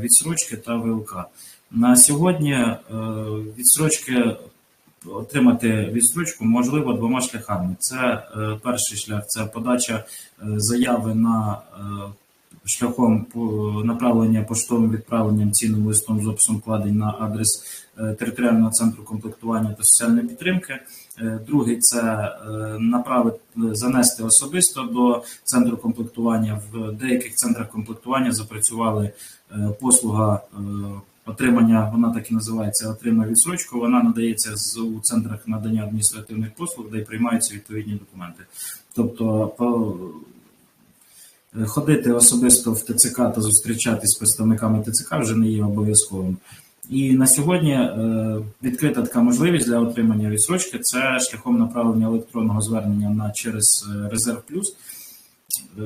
відсрочки та ВЛК. На сьогодні е, відсрочки отримати відсрочку можливо двома шляхами. Це е, перший шлях це подача е, заяви на шляхом по- направлення поштовим відправленням цінним листом з описом вкладень на адрес е, територіального центру комплектування та соціальної підтримки. Е, Другий це е, направити занести особисто до центру комплектування. В деяких центрах комплектування запрацювали е, послуга. е, Отримання, вона так і називається отримає відсрочку. Вона надається з у центрах надання адміністративних послуг, де й приймаються відповідні документи. Тобто, по, е, ходити особисто в ТЦК та зустрічатись з представниками ТЦК вже не є обов'язковим. І на сьогодні е, відкрита така можливість для отримання відсрочки це шляхом направлення електронного звернення на через е, Резерв Плюс е,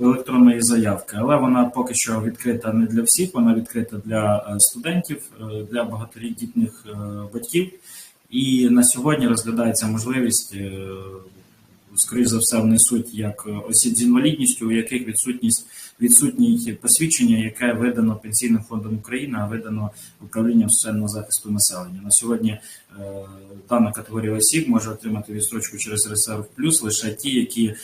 електронної заявки, але вона поки що відкрита не для всіх, вона відкрита для студентів, для багаторідних е, батьків. І на сьогодні розглядається можливість, скоріш за все, внесуть як осіб з інвалідністю, у яких відсутність відсутнє посвідчення, яке видано Пенсійним фондом України, а видано управлінням соціального захисту населення. На сьогодні е, дана категорія осіб може отримати відстрочку через резерв плюс лише ті, які е,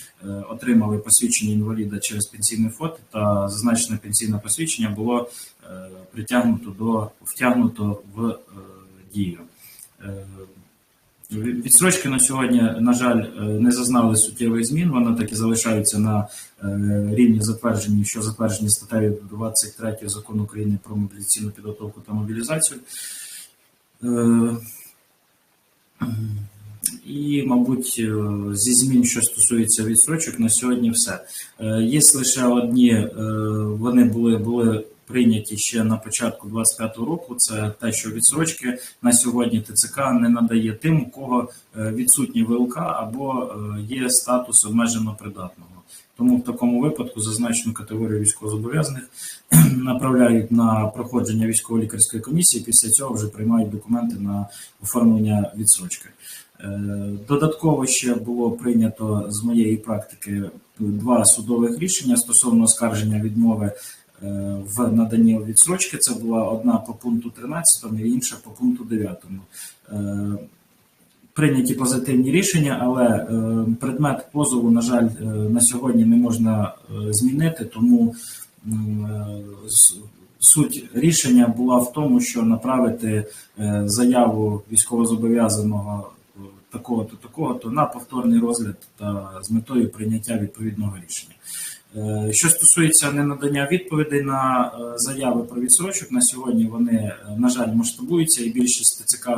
отримали посвідчення інваліда через пенсійний фонд, та зазначене пенсійне посвідчення було е, притягнуто до втягнуто в е, дію. Відсрочки на сьогодні, на жаль, е, не зазнали суттєвих змін. Вони так і залишаються на е, рівні затверджені, що затверджені статтею 23 закону України про мобілізаційну підготовку та мобілізацію. Е, І, мабуть, зі змін, що стосується відсрочок, на сьогодні все. Є лише одні, вони були, були прийняті ще на початку 25-го року. Це те, що відсрочки на сьогодні ТЦК не надає тим, у кого е, відсутні ВЛК або е, є статус обмежено придатного. Тому в такому випадку зазначену категорію військовозобов'язаних направляють на проходження військово-лікарської комісії. Після цього вже приймають документи на оформлення відсрочки. Е, Додатково ще було прийнято з моєї практики два судових рішення стосовно оскарження відмови в наданні відсрочки. Це була одна по пункту 13 і інша по пункту 9. Е, Прийняті позитивні рішення, але е, предмет позову, на жаль, е, на сьогодні не можна е, змінити, тому е, суть рішення була в тому, що направити е, заяву військовозобов'язаного е, такого-то, такого-то на повторний розгляд та з метою прийняття відповідного рішення. Е, Що стосується ненадання відповідей на е, заяви про відсрочок, на сьогодні вони, е, на жаль, масштабуються, і більшість ТЦК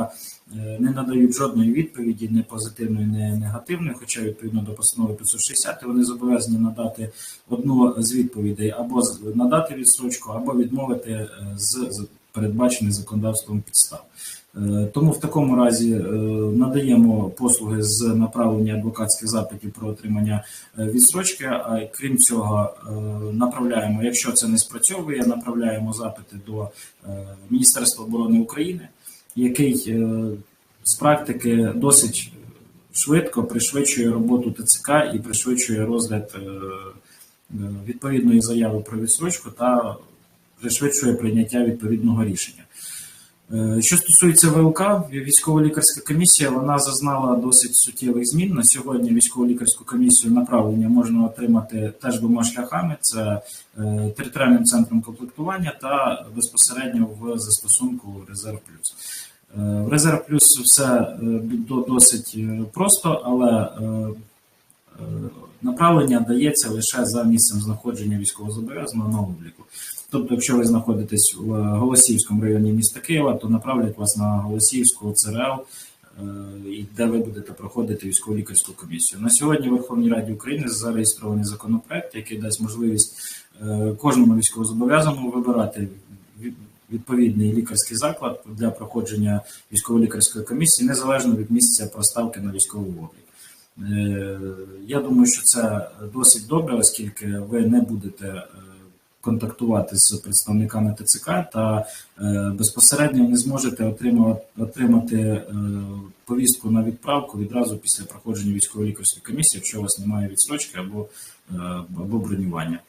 не надають жодної відповіді, не позитивної, не негативної, хоча відповідно до постанови 560 вони зобов'язані надати одну з відповідей або надати відсрочку, або відмовити з передбачених законодавством підстав. Е, Тому в такому разі е, надаємо послуги з направлення адвокатських запитів про отримання е, відсрочки. А крім цього, направляємо, якщо це не спрацьовує, направляємо запити до Міністерства оборони України, який з практики досить швидко пришвидшує роботу ТЦК і пришвидшує розгляд відповідної заяви про відсрочку та пришвидшує прийняття відповідного рішення. Е, Що стосується ВЛК, військово-лікарська комісія вона зазнала досить суттєвих змін. На сьогодні військово-лікарську комісію направлення можна отримати теж двома шляхами: це е, територіальним центром комплектування та безпосередньо в застосунку Резерв Плюс. Е, В Резерв Плюс все досить просто, але направлення дається лише за місцем знаходження військовозобов'язаного на обліку. Тобто, якщо ви знаходитесь в е, Голосіївському районі міста Києва, то направлять вас на Голосіївську ЦРЛ, е, де ви будете проходити військово-лікарську комісію. На сьогодні в Верховній Раді України зареєстрований законопроект, який дасть можливість е, кожному військовозобов'язаному вибирати відповідний лікарський заклад для проходження військово-лікарської комісії, незалежно від місця проставки на військовий облік. Я думаю, що це досить добре, оскільки ви не будете контактувати з представниками ТЦК та е, безпосередньо не зможете отримати, отримати е, повістку на відправку відразу після проходження військово-лікарської комісії, якщо у вас немає відсрочки або, е, або бронювання.